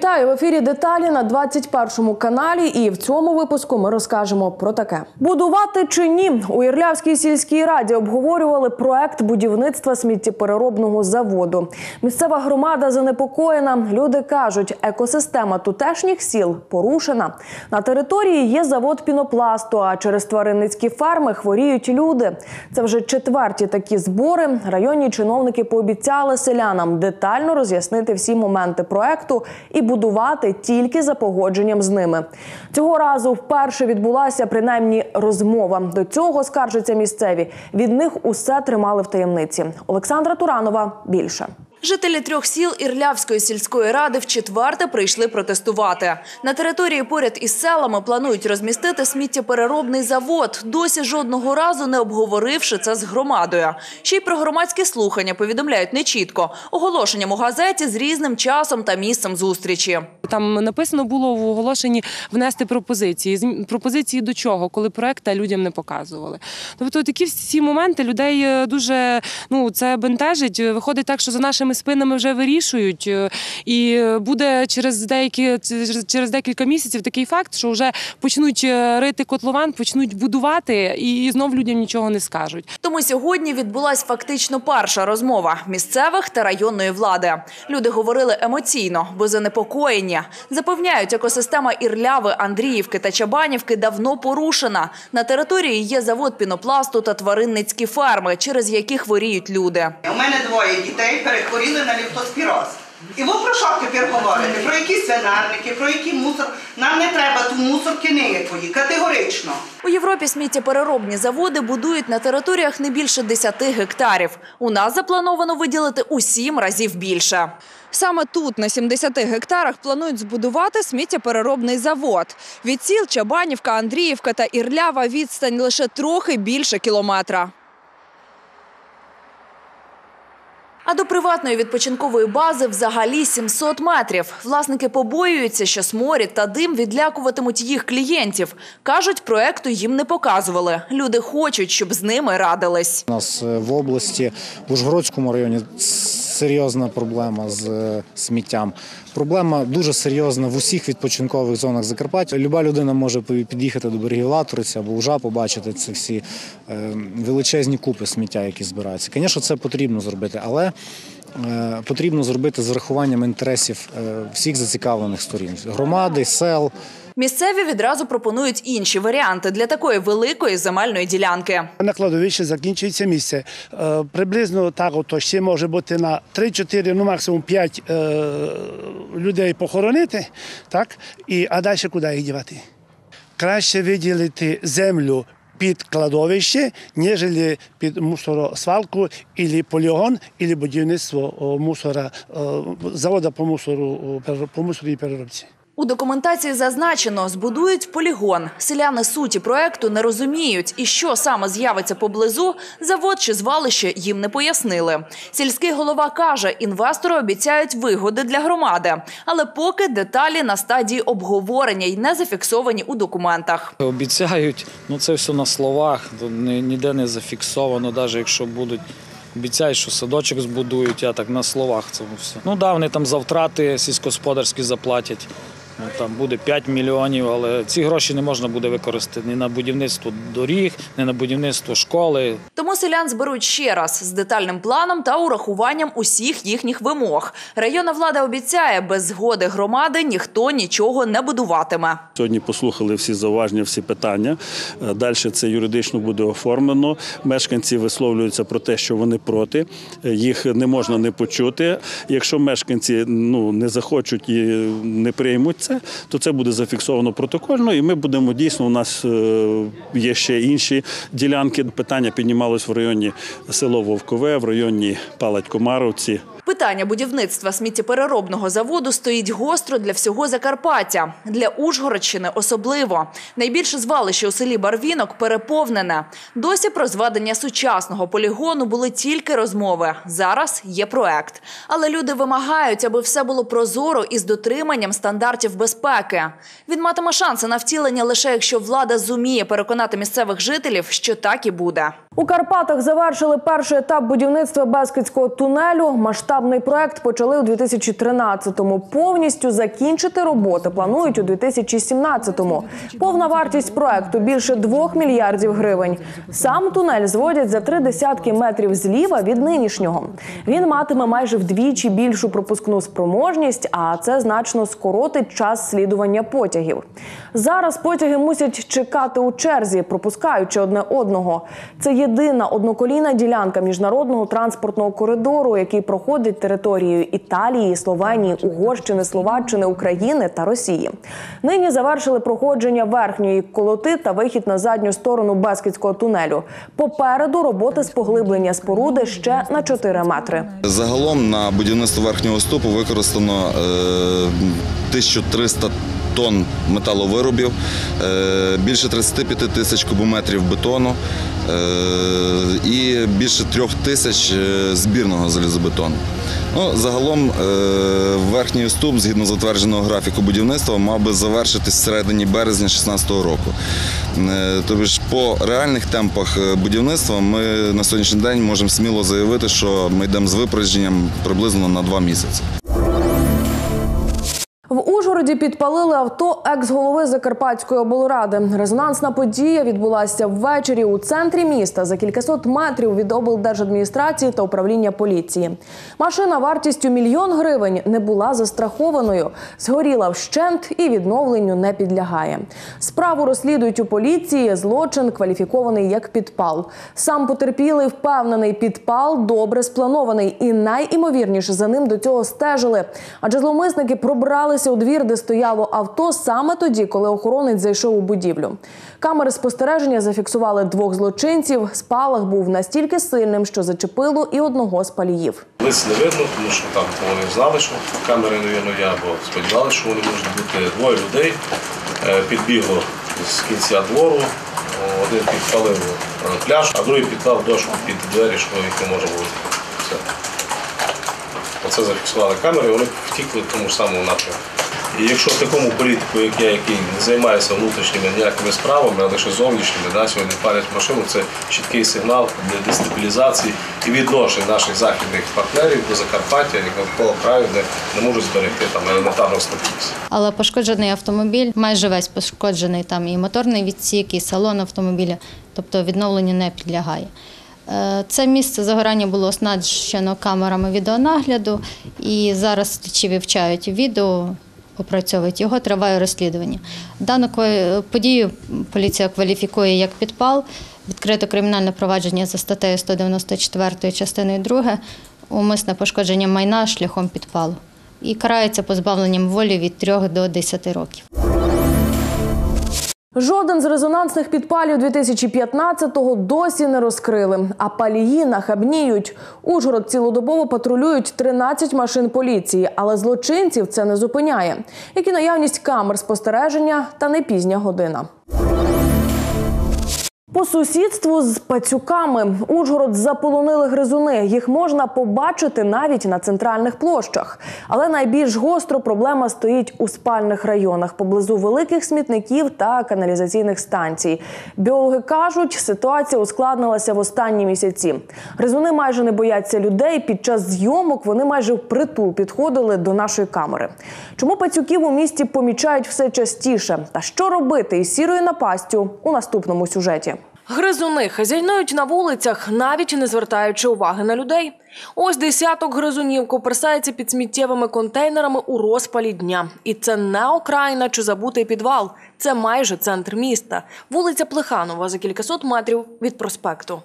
Вітаю в ефірі. Деталі на 21 каналі. І в цьому випуску ми розкажемо про таке: будувати чи ні у Ірлявській сільській раді обговорювали проект будівництва сміттєпереробного заводу. Місцева громада занепокоєна. Люди кажуть, екосистема тутешніх сіл порушена. На території є завод пінопласту. А через тваринницькі ферми хворіють люди. Це вже четверті такі збори. Районні чиновники пообіцяли селянам детально роз'яснити всі моменти проекту і будувати тільки за погодженням з ними. Цього разу вперше відбулася принаймні розмова. До цього скаржаться місцеві. Від них усе тримали в таємниці. Олександра Туранова більше. Жителі трьох сіл Ірлявської сільської ради вчетверте прийшли протестувати. На території поряд із селами планують розмістити сміттєпереробний завод, досі жодного разу не обговоривши це з громадою. Ще й про громадські слухання повідомляють нечітко, оголошенням у газеті з різним часом та місцем зустрічі. Там написано було в оголошенні внести пропозиції. Пропозиції до чого, коли проекта людям не показували. Тобто такі всі моменти людей е, дуже ну це бентежить. Виходить так, що за нашими спинами вже вирішують, е, і буде через деякі через- через декілька місяців такий факт, що вже почнуть е, рити котлован, почнуть будувати, і знов людям нічого не скажуть. Тому сьогодні відбулась фактично перша розмова місцевих та районної влади. Люди говорили емоційно, бо занепокоєні. Запевняють, екосистема Ірляви, Андріївки та Чабанівки давно порушена. На території є завод пінопласту та тваринницькі ферми, через які хворіють люди. У мене двоє дітей перехворіли на ліфтоспіроз. І ви про що тепер говорите? Про які свинарники, про який мусор? Нам не треба ту мусорки ніякої, категорично. У Європі сміттєпереробні заводи будують на територіях не більше 10 гектарів. У нас заплановано виділити у 7 разів більше. Саме тут, на 70 гектарах, планують збудувати сміттєпереробний завод. Від сіл Чабанівка, Андріївка та Ірлява відстань лише трохи більше кілометра. А до приватної відпочинкової бази взагалі 700 метрів. Власники побоюються, що сморід та дим відлякуватимуть їх клієнтів. Кажуть, проекту їм не показували. Люди хочуть, щоб з ними радились. У нас е, в області, в Ужгородському районі серйозна проблема з е, сміттям. Проблема дуже серйозна в усіх відпочинкових зонах Закарпаття. Люба людина може пі- під'їхати до берегів Латуриці або вже побачити ці всі е, величезні купи сміття, які збираються. Звісно, це потрібно зробити, але е, потрібно зробити з врахуванням інтересів е, всіх зацікавлених сторін громади, сел. Місцеві відразу пропонують інші варіанти для такої великої земельної ділянки. На кладовищі закінчується місце. Е, Приблизно так, ото ще може бути на 3-4, ну максимум 5 е, людей похоронити, так? І, а далі куди їх дівати? Краще виділити землю під кладовище, ніж під мусоросвалку, або полігон, або будівництво мусора, о, завода по мусору, по мусорі і переробці. У документації зазначено, збудують полігон. Селяни суті проекту не розуміють, і що саме з'явиться поблизу, завод чи звалище їм не пояснили. Сільський голова каже, інвестори обіцяють вигоди для громади, але поки деталі на стадії обговорення й не зафіксовані у документах. Обіцяють, ну це все на словах, ніде не зафіксовано, навіть якщо будуть. Обіцяють, що садочок збудують, а так на словах це все. Ну да, вони там за втрати сільськогосподарські заплатять. Ну, там буде 5 мільйонів, але ці гроші не можна буде використати ні на будівництво доріг, ні на будівництво школи. Тому селян зберуть ще раз з детальним планом та урахуванням усіх їхніх вимог. Районна влада обіцяє, без згоди громади ніхто нічого не будуватиме. Сьогодні послухали всі зауваження, всі питання. Далі це юридично буде оформлено. Мешканці висловлюються про те, що вони проти. Е, Їх не можна не почути. Якщо мешканці ну не захочуть і не приймуть це, то це буде зафіксовано протокольно, і ми будемо дійсно. У нас е, є ще інші ділянки. Питання піднімалось в районі село Вовкове, в районі Палать-Комаровці. Питання будівництва сміттєпереробного заводу стоїть гостро для всього Закарпаття. Для Ужгородщини особливо. Найбільше звалище у селі Барвінок переповнене. Досі про зведення сучасного полігону були тільки розмови. Зараз є проект. Але люди вимагають, аби все було прозоро і з дотриманням стандартів безпеки. Він матиме шанси на втілення лише якщо влада зуміє переконати місцевих жителів, що так і буде. У Карпатах завершили перший етап будівництва Бескидського тунелю. Масштаб Масштабний проект почали у 2013-му. Повністю закінчити роботи планують у 2017-му. Повна вартість проекту більше 2 мільярдів гривень. Сам тунель зводять за три десятки метрів зліва від нинішнього. Він матиме майже вдвічі більшу пропускну спроможність, а це значно скоротить час слідування потягів. Зараз потяги мусять чекати у черзі, пропускаючи одне одного. Це єдина одноколійна ділянка міжнародного транспортного коридору, який проходить територією Італії, Словенії, Угорщини, Словаччини, України та Росії. Нині завершили проходження верхньої колоти та вихід на задню сторону Бескідського тунелю. Попереду роботи з поглиблення споруди ще на 4 метри. Загалом на будівництво верхнього ступу використано е, 1300 тонн металовиробів, е, більше 35 тисяч кубометрів бетону е, і більше трьох тисяч е, збірного залізобетону. Ну, загалом верхній уступ, згідно затвердженого графіку будівництва, мав би завершитись всередині березня 2016 року. Тобто по реальних темпах будівництва ми на сьогоднішній день можемо сміло заявити, що ми йдемо з випередженням приблизно на два місяці. В Ужгороді підпалили авто екс-голови Закарпатської облради. Резонансна подія відбулася ввечері у центрі міста за кількасот метрів від облдержадміністрації та управління поліції. Машина вартістю мільйон гривень не була застрахованою, згоріла вщент і відновленню не підлягає. Справу розслідують у поліції. Злочин кваліфікований як підпал. Сам потерпілий впевнений, підпал добре спланований і найімовірніше за ним до цього стежили. Адже зловмисники пробралися у двір, де стояло авто саме тоді, коли охоронець зайшов у будівлю. Камери спостереження зафіксували двох злочинців. Спалах був настільки сильним, що зачепило і одного з паліїв. Лиць не видно, тому що там вони знали, що камери навірно, я, бо сподівалися, що вони можуть бути двоє людей. Е, Підбігло з кінця двору, один підпалив е, пляж, а другий підклав дошку під двері, що їх не може бути. Все. Оце зафіксували камери, вони втікли в тому самому напрямку. І якщо такому політику, як я, який не займається внутрішніми ніякими справами, а лише зовнішніми, да, сьогодні палять машину, це чіткий сигнал для дестабілізації і відношень наших західних партнерів до Закарпаття, як навколо краю, де не можуть зберегти там елементарну стабільність. Але пошкоджений автомобіль, майже весь пошкоджений там і моторний відсік, і салон автомобіля, тобто відновленню не підлягає. Е, Це місце загорання було оснащено камерами відеонагляду, і зараз слідчі вивчають відео, опрацьовують його, триває розслідування. Дану подію поліція кваліфікує як підпал, відкрито кримінальне провадження за статтею 194 частиною 2 умисне пошкодження майна шляхом підпалу і карається позбавленням волі від 3 до 10 років. Жоден з резонансних підпалів 2015-го досі не розкрили. А палії нахабніють. Ужгород цілодобово патрулюють 13 машин поліції, але злочинців це не зупиняє. Як і наявність камер спостереження та не пізня година. По сусідству з пацюками Ужгород заполонили гризуни. Їх можна побачити навіть на центральних площах. Але найбільш гостро проблема стоїть у спальних районах поблизу великих смітників та каналізаційних станцій. Біологи кажуть, ситуація ускладнилася в останні місяці. Гризуни майже не бояться людей. Під час зйомок вони майже впритул підходили до нашої камери. Чому пацюків у місті помічають все частіше? Та що робити із сірою напастю у наступному сюжеті? Гризуни хазяйнують на вулицях, навіть не звертаючи уваги на людей. Ось десяток гризунів коперсається під сміттєвими контейнерами у розпалі дня. І це не окраїна чи забутий підвал. Це майже центр міста. Вулиця Плеханова за кількасот метрів від проспекту.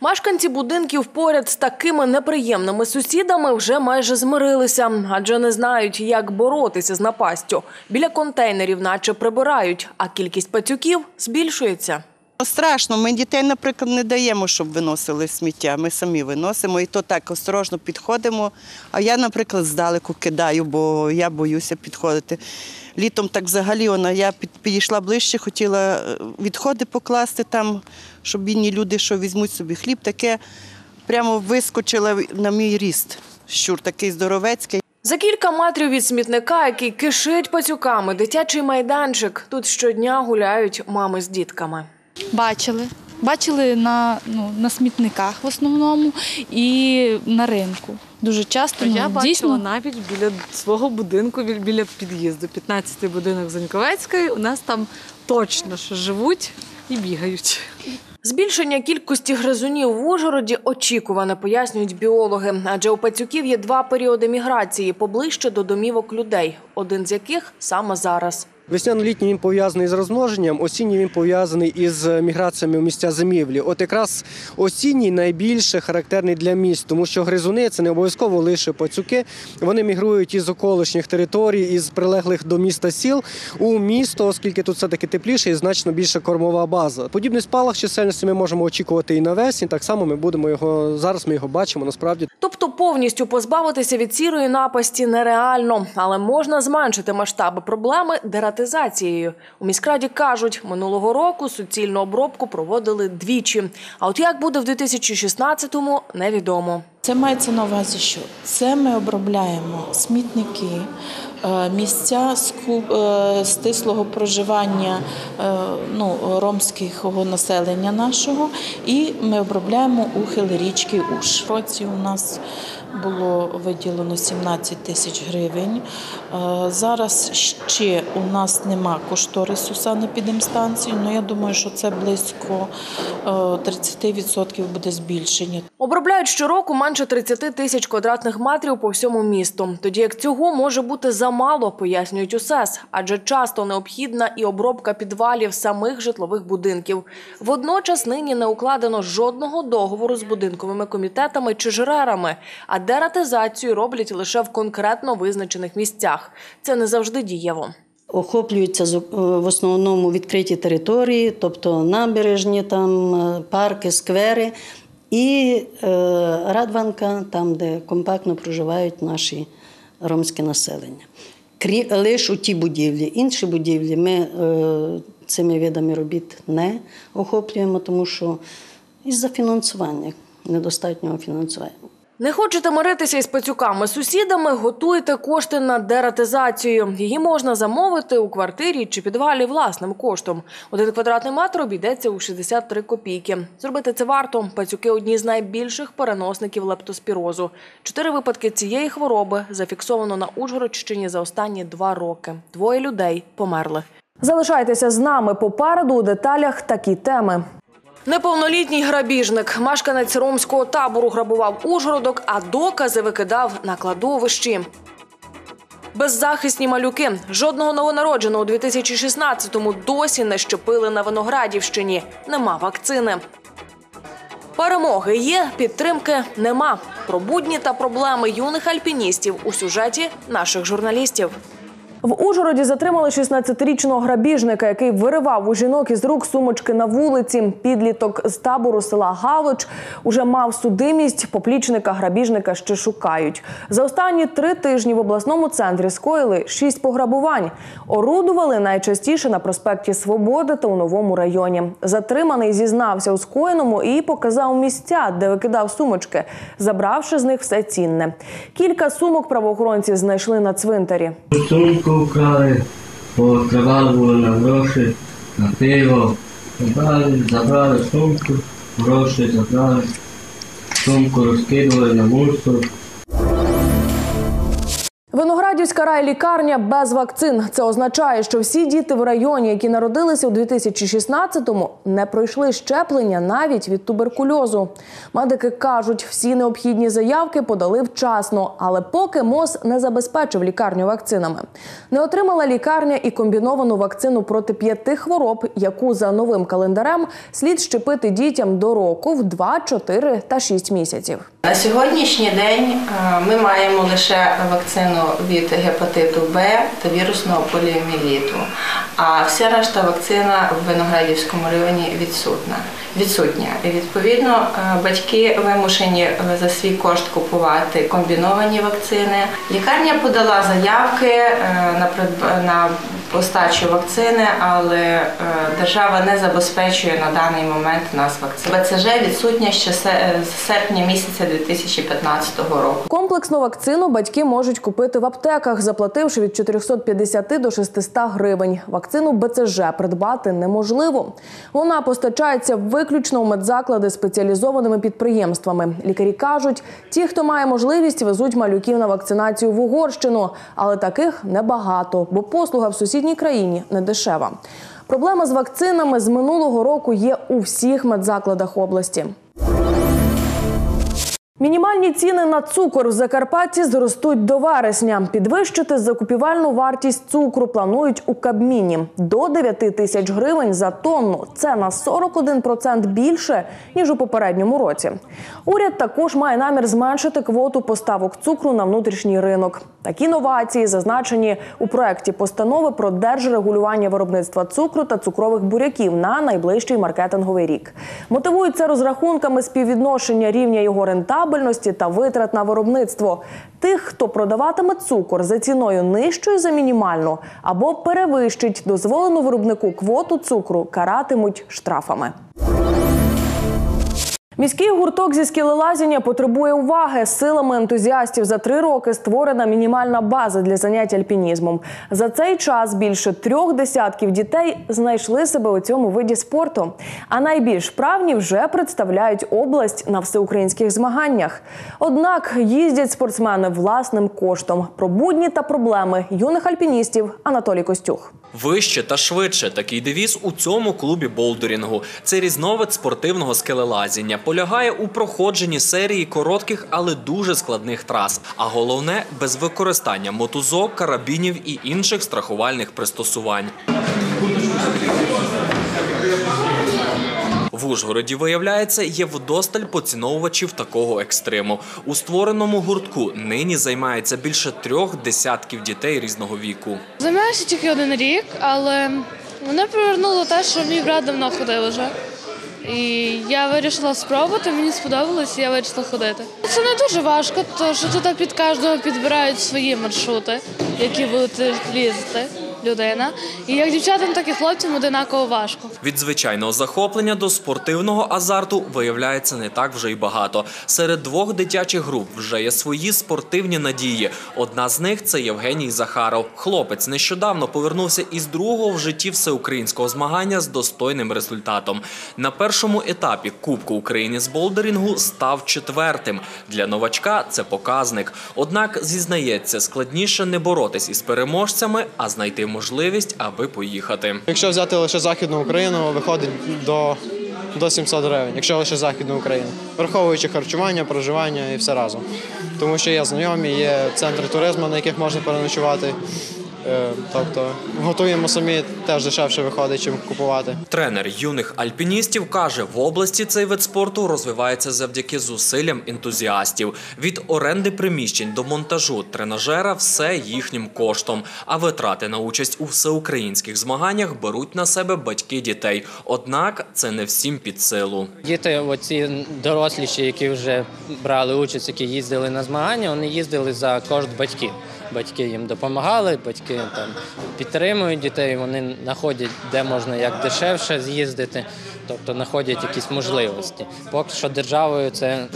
Мешканці будинків поряд з такими неприємними сусідами вже майже змирилися, адже не знають, як боротися з напастю. Біля контейнерів, наче прибирають, а кількість пацюків збільшується. Страшно, ми дітей, наприклад, не даємо, щоб виносили сміття. Ми самі виносимо і то так осторожно підходимо. А я, наприклад, здалеку кидаю, бо я боюся підходити. Літом так взагалі вона, я підійшла ближче, хотіла е, відходи покласти там, щоб бідні люди, що візьмуть собі хліб, таке прямо вискочила на мій ріст. Щур такий здоровецький. За кілька метрів від смітника, який кишить пацюками, дитячий майданчик. Тут щодня гуляють мами з дітками. Бачили. Бачили на, ну, на смітниках в основному і на ринку. Дуже часто ну, Я бачила дійсно навіть біля свого будинку, біля- біля під'їзду, 15-й будинок Заньковецької. У нас там точно що живуть і бігають. Збільшення кількості гризунів в Ужгороді очікуване, пояснюють біологи. Адже у пацюків є два періоди міграції поближче до домівок людей, один з яких саме зараз. Весняно-літній він пов'язаний з розмноженням, осінній він пов'язаний із міграціями у місця зимівлі. От якраз осінній найбільше характерний для міст, тому що гризуни це не обов'язково лише пацюки. Вони мігрують із околишніх територій, із прилеглих до міста сіл у місто, оскільки тут все таки тепліше і значно більша кормова база. Подібний спалах чисельності ми можемо очікувати і навесні. Так само ми будемо його зараз. Ми його бачимо насправді. Тобто повністю позбавитися від сірої напасті нереально, але можна зменшити масштаби проблеми дератизацією. У міськраді кажуть, минулого року суцільну обробку проводили двічі. А от як буде в 2016-му, невідомо. Це мається на увазі, що це ми обробляємо смітники, місця е, стислого проживання е, ну, ромського населення нашого, і ми обробляємо ухил річки Уж. В році у нас було виділено 17 тисяч гривень. Е, Зараз ще у нас нема кошторису санепідемстанції, але я думаю, що це близько е, 30% буде збільшення. Обробляють щороку менше 30 тисяч квадратних метрів по всьому місту. Тоді як цього може бути замало, пояснюють УСЕС, адже часто необхідна і обробка підвалів самих житлових будинків. Водночас нині не укладено жодного договору з будинковими комітетами чи жрерами, а дератизацію роблять лише в конкретно визначених місцях. Це не завжди дієво. Охоплюються з- в основному відкриті території, тобто набережні, там, е, парки, сквери і е, Радванка, там, де компактно проживають наші ромське населення. Крі, лише у ті будівлі. Інші будівлі ми е, цими видами робіт не охоплюємо, тому що із-за фінансування, недостатнього фінансування. Не хочете миритися із пацюками-сусідами? Готуйте кошти на дератизацію. Її можна замовити у квартирі чи підвалі власним коштом. Один квадратний метр обійдеться у 63 копійки. Зробити це варто. Пацюки – одні з найбільших переносників лептоспірозу. Чотири випадки цієї хвороби зафіксовано на Ужгородщині за останні два роки. Двоє людей померли. Залишайтеся з нами попереду у деталях такі теми. Неповнолітній грабіжник, мешканець ромського табору грабував Ужгородок, а докази викидав на кладовищі. Беззахисні малюки. Жодного новонародженого у 2016-му досі не щепили на Виноградівщині. Нема вакцини. Перемоги є, підтримки нема. Про будні та проблеми юних альпіністів у сюжеті наших журналістів. В Ужгороді затримали 16-річного грабіжника, який виривав у жінок із рук сумочки на вулиці. Підліток з табору села Галич уже мав судимість. Поплічника грабіжника ще шукають. За останні три тижні в обласному центрі скоїли шість пограбувань. Орудували найчастіше на проспекті Свободи та у новому районі. Затриманий зізнався у скоєному і показав місця, де викидав сумочки, забравши з них все цінне. Кілька сумок правоохоронці знайшли на цвинтарі. šukali, po trebalu trebalo na groše, na pivo, zabrali, zabrali sumku, groše zabrali, sumku raskidali na musu, Виноградівська райлікарня без вакцин. Це означає, що всі діти в районі, які народилися у 2016-му, не пройшли щеплення навіть від туберкульозу. Медики кажуть, всі необхідні заявки подали вчасно, але поки МОЗ не забезпечив лікарню вакцинами. Не отримала лікарня і комбіновану вакцину проти п'яти хвороб, яку за новим календарем слід щепити дітям до року в 2, 4 та 6 місяців. На сьогоднішній день е, ми маємо лише вакцину від гепатиту Б та вірусного поліоміеліту, а вся решта вакцина в Виноградівському районі відсутна. Відсутня. І відповідно е, батьки вимушені е, за свій кошт купувати комбіновані вакцини. Лікарня подала заявки на постачу вакцини, але е, держава не забезпечує на даний момент нас вакцин. БЦЖ відсутня ще е, з серпня місяця 2015 року. Комплексну вакцину батьки можуть купити в аптеках, заплативши від 450 до 600 гривень. Вакцину БЦЖ придбати неможливо. Вона постачається виключно у медзаклади спеціалізованими підприємствами. Лікарі кажуть, ті, хто має можливість, везуть малюків на вакцинацію в Угорщину, але таких небагато, бо послуга в сусідній країні не дешева. Проблема з вакцинами з минулого року є у всіх медзакладах області. Мінімальні ціни на цукор в Закарпатті зростуть до вересня. Підвищити закупівельну вартість цукру планують у Кабміні до 9 тисяч гривень за тонну. Це на 41% більше ніж у попередньому році. Уряд також має намір зменшити квоту поставок цукру на внутрішній ринок. Такі новації зазначені у проекті постанови про держрегулювання виробництва цукру та цукрових буряків на найближчий маркетинговий рік. Мотивують розрахунками співвідношення рівня його рентабельності та витрат на виробництво. Тих, хто продаватиме цукор за ціною нижчою за мінімальну або перевищить дозволену виробнику квоту цукру, каратимуть штрафами. Міський гурток зі скелелазіння потребує уваги. Силами ентузіастів за три роки створена мінімальна база для занять альпінізмом. За цей час більше трьох десятків дітей знайшли себе у цьому виді спорту. А найбільш правні вже представляють область на всеукраїнських змаганнях. Однак їздять спортсмени власним коштом. Про будні та проблеми юних альпіністів Анатолій Костюх. Вище та швидше такий девіз у цьому клубі болдерінгу. Це різновид спортивного скелелазіння. Полягає у проходженні серії коротких, але дуже складних трас. А головне без використання мотузок, карабінів і інших страхувальних пристосувань. В Ужгороді, виявляється, є вдосталь поціновувачів такого екстриму. У створеному гуртку нині займається більше трьох десятків дітей різного віку. Займаюся тільки один рік, але мене привернуло те, що мій брат давно ходив вже. І я вирішила спробувати, мені сподобалось, і я вирішила ходити. Це не дуже важко, тому що тут під кожного підбирають свої маршрути, які будуть лізти людина. І як дівчатам, так і хлопцям одинаково важко. Від звичайного захоплення до спортивного азарту виявляється не так вже й багато. Серед двох дитячих груп вже є свої спортивні надії. Одна з них це Євгеній Захаров. Хлопець нещодавно повернувся із другого в житті всеукраїнського змагання з достойним результатом. На першому етапі Кубку України з болдерінгу став четвертим. Для новачка це показник. Однак зізнається, складніше не боротись із переможцями, а знайти можливість, аби поїхати. Якщо взяти лише Західну Україну, виходить до, до 700 гривень, якщо лише Західну Україну, враховуючи харчування, проживання і все разом. Тому що є знайомі, є центри туризму, на яких можна переночувати. Е, Тобто готуємо самі, теж дешевше виходить, чим купувати. Тренер юних альпіністів каже, в області цей вид спорту розвивається завдяки зусиллям ентузіастів. Від оренди приміщень до монтажу тренажера все їхнім коштом. А витрати на участь у всеукраїнських змаганнях беруть на себе батьки дітей. Однак це не всім під силу. Діти, оці доросліші, які вже брали участь, які їздили на змагання, вони їздили за кошт батьків. Батьки їм допомагали, батьки там підтримують дітей, вони знаходять, де можна як дешевше з'їздити, тобто знаходять якісь можливості. Поки що державою це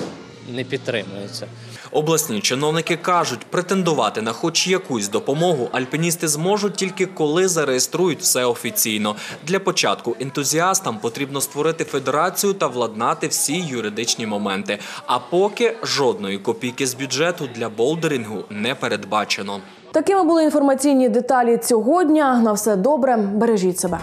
не підтримується. Обласні чиновники кажуть, претендувати на хоч якусь допомогу альпіністи зможуть тільки коли зареєструють все офіційно. Для початку ентузіастам потрібно створити федерацію та владнати всі юридичні моменти. А поки жодної копійки з бюджету для болдерингу не передбачено. Такими були інформаційні деталі цього дня. На все добре, бережіть себе.